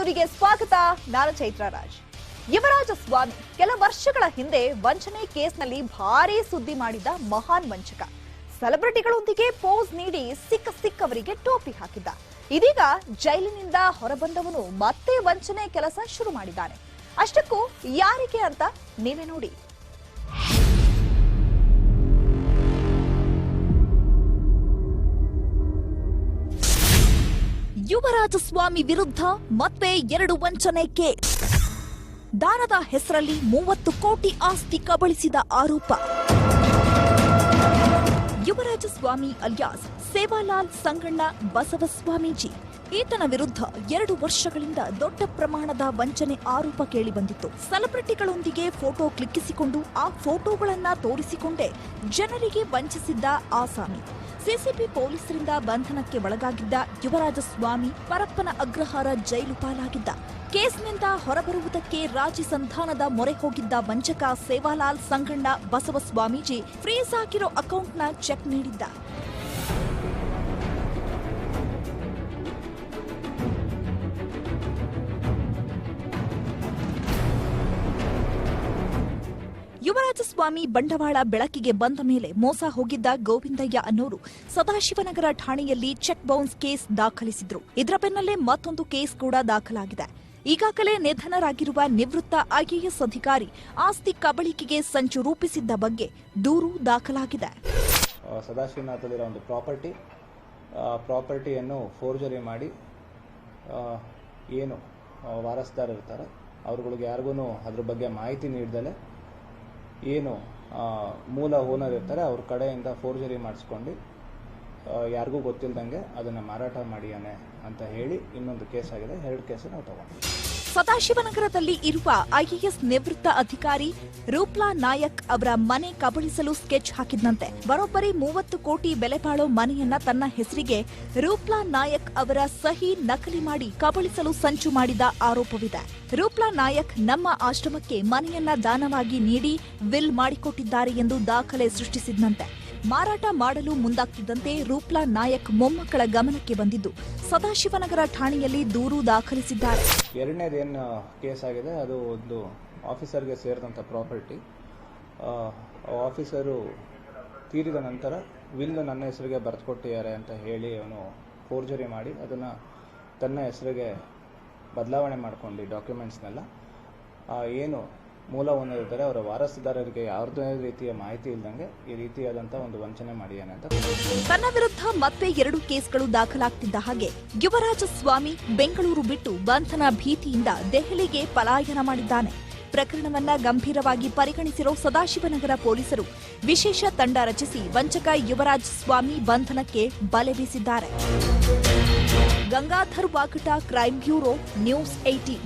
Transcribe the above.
ಬೆಂಗಳೂರಿಗೆ ಸ್ವಾಗತ. ನಾನು ಚೈತ್ರ ರಾಜ್ ಯುವರಾಜ ಸ್ವಾಮಿ ಕೆಲ ವರ್ಷಗಳ ಹಿಂದೆ ವಂಚನೆ ಕೇಸ್ನಲ್ಲಿ ಭಾರೀ ಸುದ್ದಿ ಮಾಡಿದ ಮಹಾನ್ ವಂಚಕ. ಸೆಲೆಬ್ರಿಟಿಗಳೊಂದಿಗೆ ಪೋಸ್ ನೀಡಿ ಸಿಕ್ಕ ಸಿಕ್ಕವರಿಗೆ ಟೋಪಿ ಹಾಕಿದ್ದ. ಇದೀಗ ಜೈಲಿನಿಂದ ಹೊರಬಂದವನು ಮತ್ತೆ ವಂಚನೆ ಕೆಲಸ ಶುರು ಮಾಡಿದ್ದಾನೆ. ಅಷ್ಟಕ್ಕೂ ಯಾರಿಗೆ ಅಂತ ನೀವೇ ನೋಡಿ. ಯುವರಾಜ ಸ್ವಾಮಿ ವಿರುದ್ಧ ಮತ್ತೆ ಎರಡು ವಂಚನೆ ಕೇಸ್ ದಾನದ ಹೆಸರಲ್ಲಿ ಮೂವತ್ತು ಕೋಟಿ ಆಸ್ತಿ ಕಬಳಿಸಿದ ಆರೋಪ. ಯುವರಾಜ ಸ್ವಾಮಿ ಅಲಿಯಾಸ್ ಸೇವಾಲಾಲ್ ಸಂಗಣ್ಣ ಬಸವ ಸ್ವಾಮೀಜಿ ಈತನ ವಿರುದ್ಧ ಎರಡು ವರ್ಷಗಳಿಂದ ದೊಡ್ಡ ಪ್ರಮಾಣದ ವಂಚನೆ ಆರೋಪ ಕೇಳಿಬಂದಿತ್ತು. ಸೆಲೆಬ್ರಿಟಿಗಳೊಂದಿಗೆ ಫೋಟೋ ಕ್ಲಿಕ್ಕಿಸಿಕೊಂಡು ಆ ಫೋಟೋಗಳನ್ನ ತೋರಿಸಿಕೊಂಡೇ ಜನರಿಗೆ ವಂಚಿಸಿದ್ದ ಆಸಾಮಿ ಸಿಸಿಬಿ ಪೊಲೀಸರಿಂದ ಬಂಧನಕ್ಕೆ ಒಳಗಾಗಿದ್ದ ಯುವರಾಜ ಸ್ವಾಮಿ ಪರಪ್ಪನ ಅಗ್ರಹಾರ ಜೈಲು ಪಾಲಾಗಿದ್ದ. ಕೇಸ್ನಿಂದ ಹೊರಬರುವುದಕ್ಕೆ ರಾಜಿ ಸಂಧಾನದ ಮೊರೆ ಹೋಗಿದ್ದ ವಂಚಕ ಸೇವಾಲಾಲ್ ಸಂಗಣ್ಣ ಬಸವ ಸ್ವಾಮೀಜಿ ಫ್ರೀಸ್ ಹಾಕಿರೋ ಅಕೌಂಟ್ನ ಚೆಕ್ ನೀಡಿದ್ದ. ಯುವರಾಜ ಸ್ವಾಮಿ ಬಂಡವಾಳ ಬೆಳಕಿಗೆ ಬಂದ ಮೇಲೆ ಮೋಸ ಹೋಗಿದ್ದ ಗೋವಿಂದಯ್ಯ ಅನ್ನೋರು ಸದಾಶಿವನಗರ ಠಾಣೆಯಲ್ಲಿ ಚೆಕ್ ಬೌನ್ಸ್ ಕೇಸ್ ದಾಖಲಿಸಿದ್ರು. ಇದರ ಬೆನ್ನಲ್ಲೇ ಮತ್ತೊಂದು ಕೇಸ್ ಕೂಡ ದಾಖಲಾಗಿದೆ. ಈಗಾಗಲೇ ನಿಧನರಾಗಿರುವ ನಿವೃತ್ತ ಐಎಎಸ್ ಅಧಿಕಾರಿ ಆಸ್ತಿ ಕಬಳಿಕೆಗೆ ಸಂಚು ರೂಪಿಸಿದ್ದ ಬಗ್ಗೆ ದೂರು ದಾಖಲಾಗಿದೆ. ಸದಾಶಿವನಾಥದಲ್ಲಿರೋ ಒಂದು ಪ್ರಾಪರ್ಟಿ. ಪ್ರಾಪರ್ಟಿಯನ್ನು ಫೋರ್ಜರಿ ಮಾಡಿ ಏನು ವಾರಸ್ದಾರ್ ಇರ್ತಾರೆ. ಅವ್ರುಗಳಿಗೆ ಯಾರಿಗೂ ಅದ್ರ ಬಗ್ಗೆ ಮಾಹಿತಿ ನೀಡ್ದಲೆ ಏನು ಮೂಲ ಓನರ್ ಇರ್ತಾರೆ, ಅವ್ರ ಕಡೆಯಿಂದ ಫೋರ್ಜರಿ ಮಾಡಿಸ್ಕೊಂಡು ಯಾರಿಗೂ ಗೊತ್ತಿಲ್ದಂಗೆ ಅದನ್ನು ಮಾರಾಟ ಮಾಡಿಯಾನೆ ಅಂತ ಹೇಳಿ ಇನ್ನೊಂದು ಕೇಸ್ ಆಗಿದೆ. ಎರಡು ಕೇಸು ನಾವು ತಗೊಂಡ್ವಿ ಸದಾಶಿವನಗರದಲ್ಲಿ ಇರುವ ಐಎಎಸ್ ನಿವೃತ್ತ ಅಧಿಕಾರಿ ರೂಪ್ಲಾ ನಾಯಕ್ ಅವರ ಮನೆ ಕಬಳಿಸಲು ಸ್ಕೆಚ್ ಹಾಕಿದ್ದಂತೆ ಬರೋಬ್ಬರಿ ಮೂವತ್ತು ಕೋಟಿ ಬೆಲೆ ಬಾಳೋ ಮನೆಯನ್ನ ತನ್ನ ಹೆಸರಿಗೆ ರೂಪ್ಲಾ ನಾಯಕ್ ಅವರ ಸಹಿ ನಕಲಿ ಮಾಡಿ ಕಬಳಿಸಲು ಸಂಚು ಮಾಡಿದ ಆರೋಪವಿದೆ. ರೂಪ್ಲಾ ನಾಯಕ್ ನಮ್ಮ ಆಶ್ರಮಕ್ಕೆ ಮನೆಯನ್ನ ದಾನವಾಗಿ ನೀಡಿ ವಿಲ್ ಮಾಡಿಕೊಟ್ಟಿದ್ದಾರೆ ಎಂದು ದಾಖಲೆ ಸೃಷ್ಟಿಸಿದ್ದಂತೆ ಮಾರಾಟ ಮಾಡಲು ಮುಂದಾಗ್ತಿದ್ದಂತೆ ರೂಪ್ಲಾ ನಾಯಕ್ ಮೊಮ್ಮಕ್ಕಳ ಗಮನಕ್ಕೆ ಬಂದಿದ್ದು. ಸದಾಶಿವನಗರ ಠಾಣೆಯಲ್ಲಿ ದೂರು ದಾಖಲಿಸಿದ್ದಾರೆ. ಎರಡನೇದೇನು ಕೇಸ್ ಆಗಿದೆ, ಅದು ಒಂದು ಆಫೀಸರ್ಗೆ ಸೇರಿದಂಥ ಪ್ರಾಪರ್ಟಿ. ಆಫೀಸರು ತೀರಿದ ನಂತರ ವಿಲ್ ನನ್ನ ಹೆಸರಿಗೆ ಬರೆದುಕೊಟ್ಟಿದ್ದಾರೆ ಅಂತ ಹೇಳಿ ಅವನು ಫೋರ್ಜರಿ ಮಾಡಿ ಅದನ್ನು ತನ್ನ ಹೆಸರಿಗೆ ಬದಲಾವಣೆ ಮಾಡಿಕೊಂಡು ಡಾಕ್ಯುಮೆಂಟ್ಸ್ನೆಲ್ಲ. ಏನು ಮೂಲ ಹೊಂದಿರ್ತಾರೆ ಅವರ ವಾರಸುದಾರರಿಗೆ ಯಾವುದೇ ರೀತಿಯ ಮಾಹಿತಿ ಇಲ್ಲದಂಗೆ ಈ ರೀತಿಯಾದಂತಹ ಒಂದು ವಂಚನೆ ಮಾಡಿಯಾನೆ ಅಂತ ತನ್ನ ವಿರುದ್ಧ ಮತ್ತೆ ಎರಡು ಕೇಸ್ಗಳು ದಾಖಲಾಗ್ತಿದ್ದ ಹಾಗೆ ಯುವರಾಜ ಸ್ವಾಮಿ ಬೆಂಗಳೂರು ಬಿಟ್ಟು ಬಂಧನ ಭೀತಿಯಿಂದ ದೆಹಲಿಗೆ ಪಲಾಯನ ಮಾಡಿದ್ದಾನೆ. ಪ್ರಕರಣವನ್ನ ಗಂಭೀರವಾಗಿ ಪರಿಗಣಿಸಿರೋ ಸದಾಶಿವನಗರ ಪೊಲೀಸರು ವಿಶೇಷ ತಂಡ ರಚಿಸಿ ವಂಚಕ ಯುವರಾಜ್ ಸ್ವಾಮಿ ಬಂಧನಕ್ಕೆ ಬಲೆ ಬೀಸಿದ್ದಾರೆ. Gangadhar Vakata crime bureau, news eighteen